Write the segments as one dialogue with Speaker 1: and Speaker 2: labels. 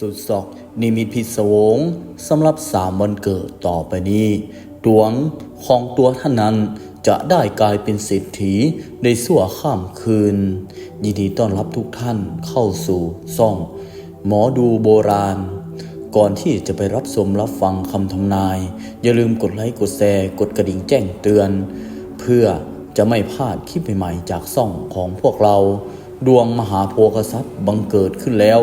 Speaker 1: สุดศอกนิมิตพิศวงสำหรับสามวันเกิดต่อไปนี้ดวงของตัวท่านนั้นจะได้กลายเป็นเศรษฐีในสั่วข้ามคืน ยินดีต้อนรับทุกท่านเข้าสู่ซ่อง หมอดูโบราณ ก่อนที่จะไปรับชมรับฟังคำทำนาย อย่าลืมกดไลค์กดแชร์กดกระดิ่งแจ้งเตือน เพื่อจะไม่พลาดคลิปใหม่ๆจากซ่องของพวกเรา ดวงมหาโพคทรัพย์บังเกิดขึ้นแล้ว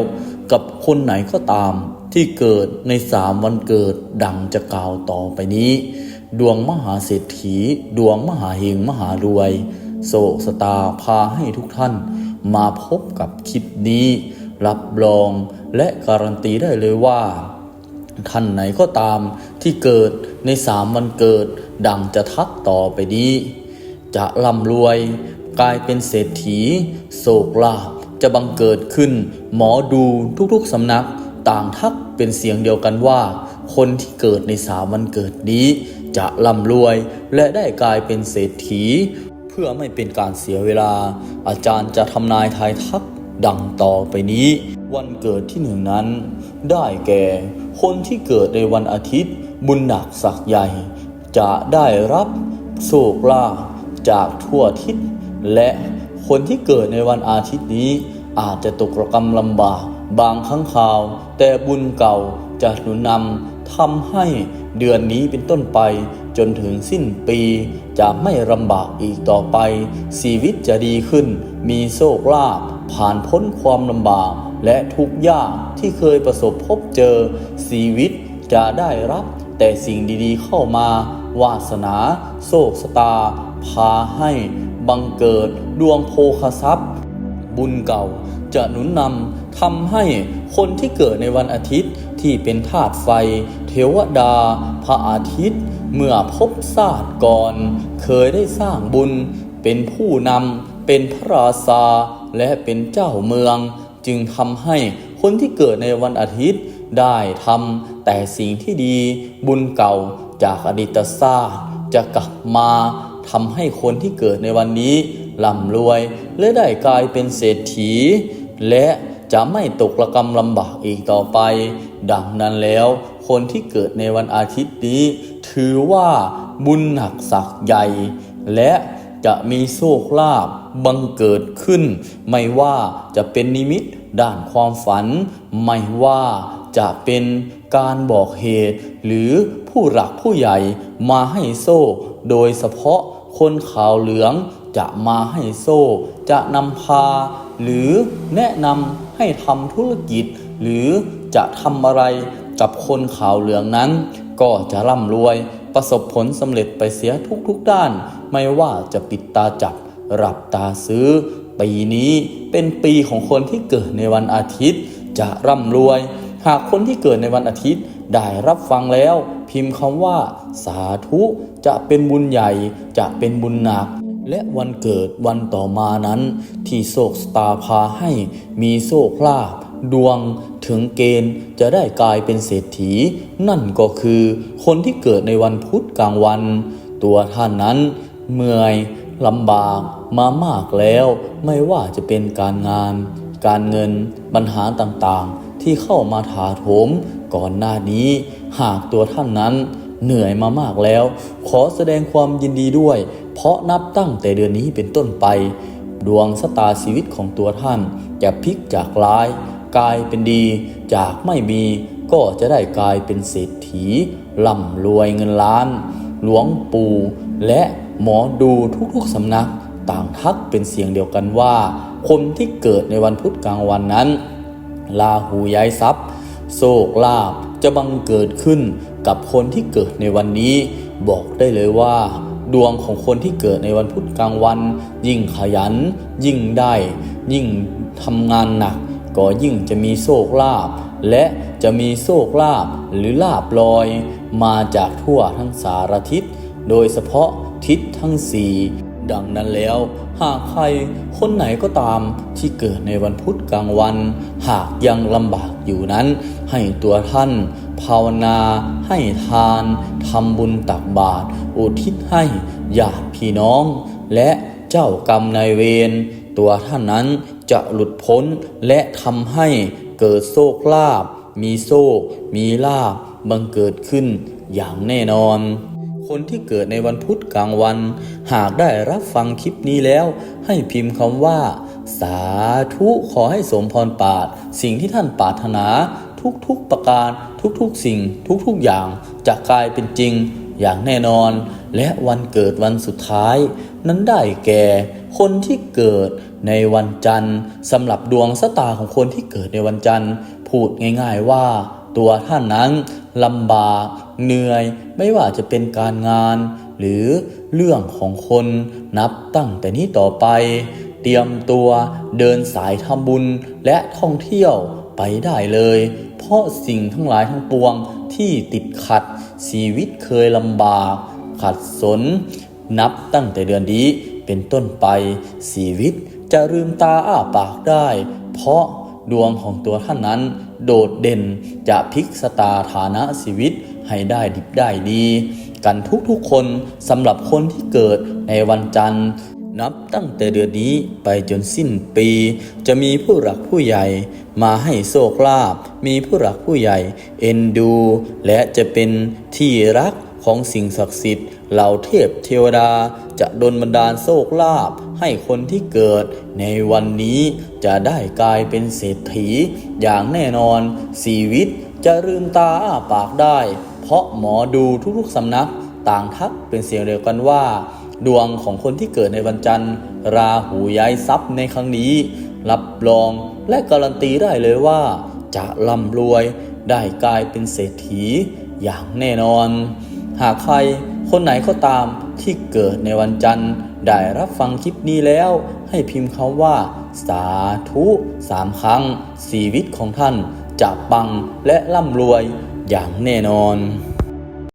Speaker 1: กับคนไหนก็ตามที่เกิดในสามวันเกิดดังจะกล่าวต่อไปนี้ ดวงมหาเศรษฐี ดวงมหาเฮงมหารวย โศกสตาพาให้ทุกท่าน มาพบกับคลิปนี้ รับรองและการันตีได้เลยว่า ท่านไหนก็ตามที่เกิดในสามวันเกิด ดังจะทักต่อไปนี้ จะร่ำรวย กลายเป็นเศรษฐี โศกลาภ จะบังเกิดขึ้น หมอดูทุกๆสำนักต่างทักเป็นเสียงเดียวกันว่า คนที่เกิดในสามวันเกิดนี้ จะร่ำรวยและได้กลายเป็นเศรษฐี เพื่อไม่เป็นการเสียเวลา อาจารย์จะทำนายทายทักดังต่อไปนี้ วันเกิดที่หนึ่งนั้น ได้แก่ คนที่เกิดในวันอาทิตย์ บุญหนักสักใหญ่ จะได้รับโชคลาภจากทั่วทิศและ คนที่เกิดในวันอาทิตย์นี้ อาจจะตกระกรรมลำบากบางครั้งคราว แต่บุญเก่าจะหนุนนำทำให้เดือนนี้เป็นต้นไป จนถึงสิ้นปี จะไม่ลำบากอีกต่อไป ชีวิตจะดีขึ้น มีโชคลาภผ่านพ้นความลำบากและทุกยากที่เคยประสบพบเจอ ชีวิตจะได้รับ แต่สิ่งดีๆเข้ามาวาสนา โชคสตา พาให้ บังเกิดดวงโภคทรัพย์ บุญเก่าจะหนุนนำทำให้คนที่เกิดในวันอาทิตย์ที่เป็นธาตุไฟ เทวดา พระอาทิตย์ เมื่อพบศาสตร์ก่อน เคยได้สร้างบุญ เป็นผู้นำเป็นพระราชาและเป็นเจ้าเมือง จึงทำให้คนที่เกิดในวันอาทิตย์ได้ทำแต่สิ่งที่ดีบุญเก่าจากอดีตศาสตร์จะกลับมา ทำให้คนที่เกิดในวันนี้ร่ำรวย และได้กลายเป็นเศรษฐี และจะไม่ตกระกรรมลำบากอีกต่อไป ดังนั้นแล้ว คนที่เกิดในวันอาทิตย์นี้ ถือว่าบุญหนักสักใหญ่ และจะมีโชคลาภบังเกิดขึ้น ไม่ว่าจะเป็นนิมิตด้านความฝัน ไม่ว่าจะเป็นการบอกเหตุ หรือผู้หลักผู้ใหญ่มาให้โซ่ โดยเฉพาะ คนขาวเหลืองจะมาให้โซ่ จะนำพา หรือแนะนำให้ทำธุรกิจ หรือจะทำอะไรกับคนขาวเหลืองนั้น ก็จะร่ำรวยประสบผลสำเร็จไปเสียทุกๆด้าน ไม่ว่าจะปิดตาจับรับตาซื้อ ปีนี้เป็นปีของคนที่เกิดในวันอาทิตย์ จะร่ำรวย หากคนที่เกิดในวันอาทิตย์ ได้รับฟังแล้ว พิมพ์คำว่า สาธุจะเป็นบุญใหญ่จะเป็นบุญหนัก และวันเกิดวันต่อมานั้น ที่โศกสตาพาให้มีโชคลาภดวงถึงเกณฑ์จะได้กลายเป็นเศรษฐี นั่นก็คือคนที่เกิดในวันพุธกลางวัน ตัวท่านนั้นเมื่อยลำบากมามากแล้ว ไม่ว่าจะเป็นการงาน การเงินปัญหาต่างๆ ที่เข้ามาถาโถม ก่อนหน้านี้หากตัวท่านนั้นเหนื่อยมามากแล้ว ขอแสดงความยินดีด้วย เพราะนับตั้งแต่เดือนนี้เป็นต้นไป ดวงสตาชีวิตของตัวท่านจะพลิกจากร้าย กลายเป็นดี จากไม่มีก็จะได้กลายเป็นเศรษฐีร่ำรวยเงินล้าน หลวงปู่และหมอดูทุกๆสำนักต่างทักเป็นเสียงเดียวกันว่า คนที่เกิดในวันพุธกลางวันนั้นลาหูย้ายทรัพย์ โชคลาภจะบังเกิดขึ้นกับคนที่เกิดในวันนี้ บอกได้เลยว่า ดวงของคนที่เกิดในวันพุธกลางวัน ยิ่งขยัน ยิ่งได้ ยิ่งทำงานหนัก ก็ยิ่งจะมีโชคลาภและจะมีโชคลาภหรือลาบลอย มาจากทั่วทั้งสารทิศโดยเฉพาะทิศทั้งสี่ ดังนั้นแล้วหากใครคนไหนก็ตามที่เกิดในวันพุธกลางวัน หากยังลำบากอยู่นั้น ให้ตัวท่าน ภาวนาให้ทานทำบุญตักบาตรอุทิศให้ญาติพี่น้อง และเจ้ากรรมนายเวรตัวท่านนั้นจะหลุดพ้นและทำให้เกิดโชคลาภมีโชคมีลาบบังเกิดขึ้นอย่างแน่นอน คนที่เกิดในวันพุธกลางวัน หากได้รับฟังคลิปนี้แล้ว ให้พิมพ์คำว่า สาธุขอให้สมพรปารถสิ่งที่ท่านปรารถนา ทุกๆประการ ทุกๆสิ่ง ทุกๆอย่างจะกลายเป็นจริงอย่างแน่นอน และวันเกิดวันสุดท้าย นั้นได้แก่ คนที่เกิดในวันจันทร์สำหรับดวงชะตาของคนที่เกิดในวันจันทร์ พูดง่าย ๆว่า ตัวท่านนั้นลำบากเหนื่อยไม่ว่าจะเป็นการงาน หรือเรื่องของคนนับตั้งแต่นี้ต่อไป เตรียมตัวเดินสายทำบุญและท่องเที่ยวไปได้เลย เพราะสิ่งทั้งหลายทั้งปวงที่ติดขัดชีวิตเคยลำบาก ขัดสน นับตั้งแต่เดือนนี้เป็นต้นไปชีวิตจะลืมตาอ้าปากได้ เพราะดวงของตัวท่านนั้น โดดเด่น จะพลิกสตาฐานะชีวิตให้ได้ดิบได้ดี กันทุกๆคนสำหรับคนที่เกิดในวันจันทร์ นับตั้งแต่เดือนนี้ไปจนสิ้นปี จะมีผู้หลักผู้ใหญ่มาให้โชคลาภมีผู้หลักผู้ใหญ่เอ็นดู และจะเป็นที่รักของสิ่งศักดิ์สิทธิ์เหล่าเทพเทวดาจะดลบันดาลโชคลาภ ให้คนที่เกิดในวันนี้จะได้กลายเป็นเศรษฐี อย่างแน่นอนชีวิตจะลืมตาอ้าปากได้ เพราะหมอดูทุกๆสำนักต่างทักเป็นเสียงเดียวกันว่า ดวงของคนที่เกิดในวันจันทร์ ราหูย้ายทรัพย์ในครั้งนี้ รับรองและการันตีได้เลยว่า จะร่ำรวยได้กลายเป็นเศรษฐีอย่างแน่นอน หากใครคนไหนก็ตามที่เกิดในวันจันทร์ ได้รับฟังคลิปนี้แล้ว ให้พิมพ์คำว่า สาธุสามครั้งชีวิตของท่านจะปังและร่ำรวยอย่างแน่นอน